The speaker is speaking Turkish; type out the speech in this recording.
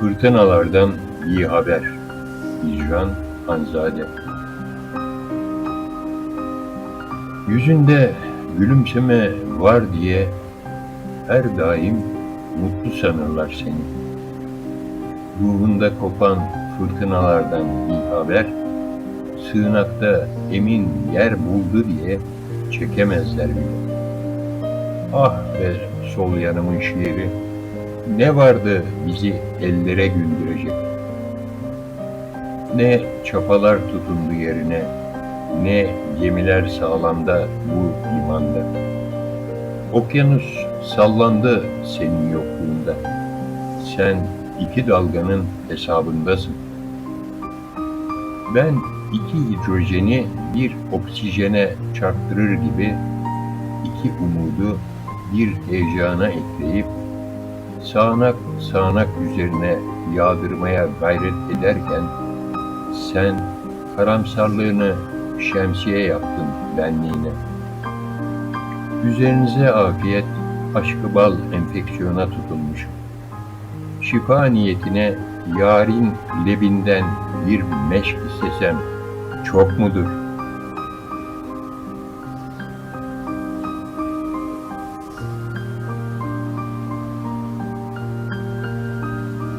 Fırtınalardan iyi haber. Hicran Hanzade Yüzünde gülümseme var diye her daim mutlu sanırlar seni. Ruhunda kopan fırtınalardan iyi haber, sığınakta emin yer buldu diye çekemezler bile. Ah be sol yanımın şiiri, ne vardı bizi ellere güldürecek? Ne çapalar tutundu yerine, ne gemiler sağlamda bu imanda. Okyanus sallandı senin yokluğunda. Sen iki dalganın hesabındasın. Ben iki hidrojeni bir oksijene çarptırır gibi iki umudu bir heyecana ekleyip sağanak sağanak üzerine yağdırmaya gayret ederken sen karamsarlığını şemsiye yaptın benliğine. Üzerinize afiyet, aşkı bal enfeksiyona tutulmuş. Şifa niyetine yarın lebinden bir meşk istesem çok mudur?